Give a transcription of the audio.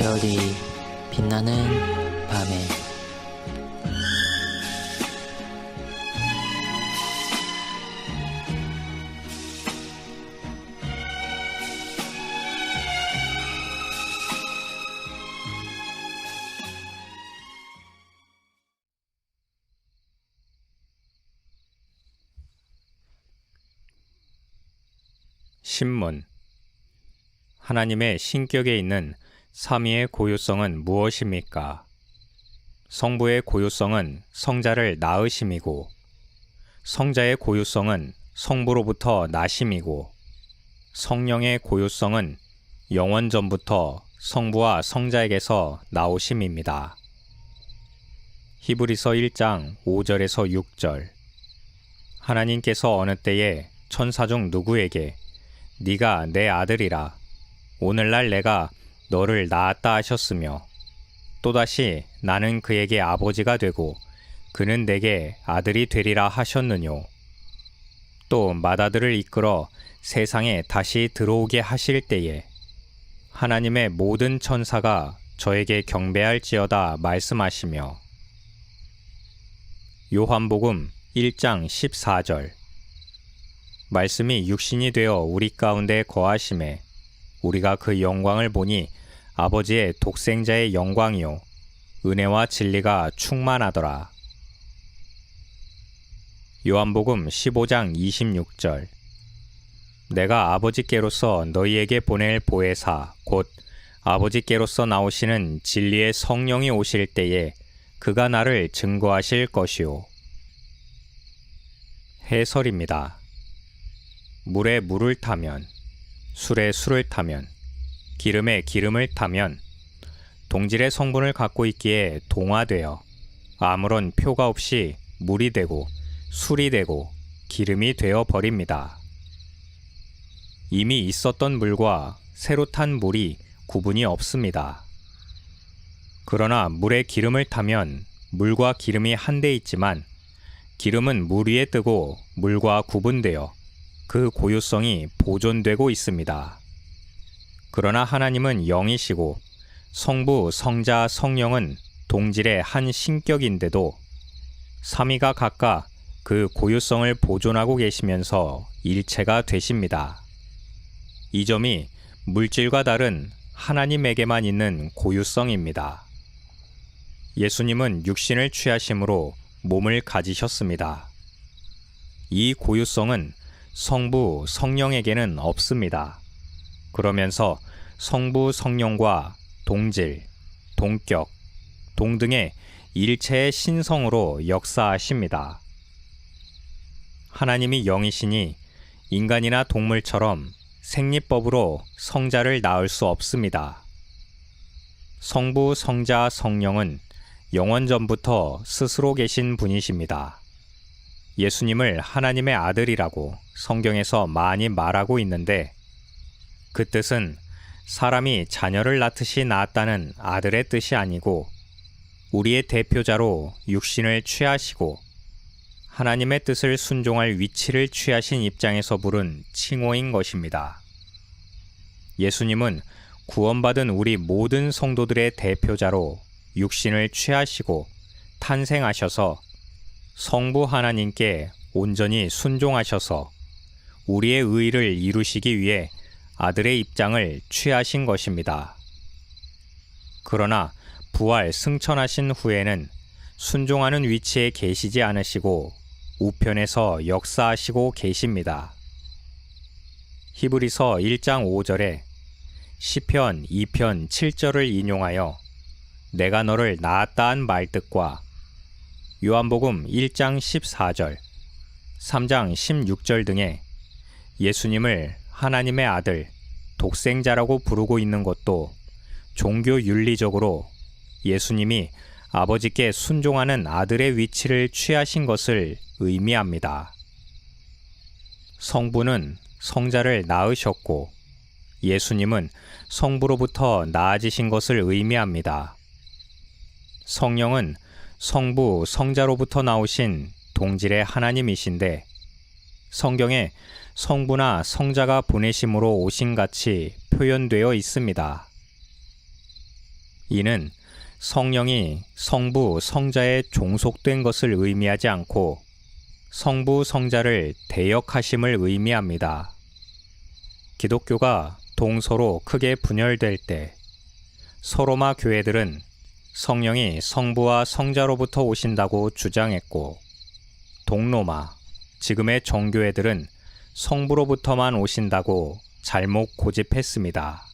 별이 빛나는 밤에. 신문. 하나님의 신격에 있는 삼위의 고유성은 무엇입니까? 성부의 고유성은 성자를 낳으심이고 성자의 고유성은 성부로부터 나심이고 성령의 고유성은 영원 전부터 성부와 성자에게서 나오심입니다. 히브리서 1장 5절에서 6절 하나님께서 어느 때에 천사 중 누구에게 네가 내 아들이라 오늘날 내가 너를 낳았다 하셨으며 또다시 나는 그에게 아버지가 되고 그는 내게 아들이 되리라 하셨느뇨. 또 마다들을 이끌어 세상에 다시 들어오게 하실 때에 하나님의 모든 천사가 저에게 경배할지어다 말씀하시며 요한복음 1장 14절. 말씀이 육신이 되어 우리 가운데 거하심에 우리가 그 영광을 보니 아버지의 독생자의 영광이요 은혜와 진리가 충만하더라. 요한복음 15장 26절 내가 아버지께로서 너희에게 보낼 보혜사 곧 아버지께로서 나오시는 진리의 성령이 오실 때에 그가 나를 증거하실 것이요 해설입니다. 물에 물을 타면, 술에 술을 타면, 기름에 기름을 타면, 동질의 성분을 갖고 있기에 동화되어 아무런 표가 없이 물이 되고 술이 되고 기름이 되어 버립니다. 이미 있었던 물과 새로 탄 물이 구분이 없습니다. 그러나 물에 기름을 타면 물과 기름이 한데 있지만 기름은 물 위에 뜨고 물과 구분되어 그 고유성이 보존되고 있습니다. 그러나 하나님은 영이시고 성부, 성자, 성령은 동질의 한 신격인데도 삼위가 각각 그 고유성을 보존하고 계시면서 일체가 되십니다. 이 점이 물질과 다른 하나님에게만 있는 고유성입니다. 예수님은 육신을 취하심으로 몸을 가지셨습니다. 이 고유성은 성부, 성령에게는 없습니다. 그러면서 성부, 성령과 동질, 동격, 동등의 일체의 신성으로 역사하십니다. 하나님이 영이시니 인간이나 동물처럼 생리법으로 성자를 낳을 수 없습니다. 성부, 성자, 성령은 영원 전부터 스스로 계신 분이십니다. 예수님을 하나님의 아들이라고 성경에서 많이 말하고 있는데 그 뜻은 사람이 자녀를 낳듯이 낳았다는 아들의 뜻이 아니고 우리의 대표자로 육신을 취하시고 하나님의 뜻을 순종할 위치를 취하신 입장에서 부른 칭호인 것입니다. 예수님은 구원받은 우리 모든 성도들의 대표자로 육신을 취하시고 탄생하셔서 성부 하나님께 온전히 순종하셔서 우리의 의를 이루시기 위해 아들의 입장을 취하신 것입니다. 그러나 부활 승천하신 후에는 순종하는 위치에 계시지 않으시고 우편에서 역사하시고 계십니다. 히브리서 1장 5절에 시편 2편 7절을 인용하여 내가 너를 낳았다 한 말뜻과 요한복음 1장 14절, 3장 16절 등의 예수님을 하나님의 아들, 독생자라고 부르고 있는 것도 종교 윤리적으로 예수님이 아버지께 순종하는 아들의 위치를 취하신 것을 의미합니다. 성부는 성자를 낳으셨고 예수님은 성부로부터 나아지신 것을 의미합니다. 성령은 성부, 성자로부터 나오신 동질의 하나님이신데 성경에 성부나 성자가 보내심으로 오신 같이 표현되어 있습니다. 이는 성령이 성부, 성자에 종속된 것을 의미하지 않고 성부, 성자를 대역하심을 의미합니다. 기독교가 동서로 크게 분열될 때 서로마 교회들은 성령이 성부와 성자로부터 오신다고 주장했고 동로마, 지금의 정교회들은 성부로부터만 오신다고 잘못 고집했습니다.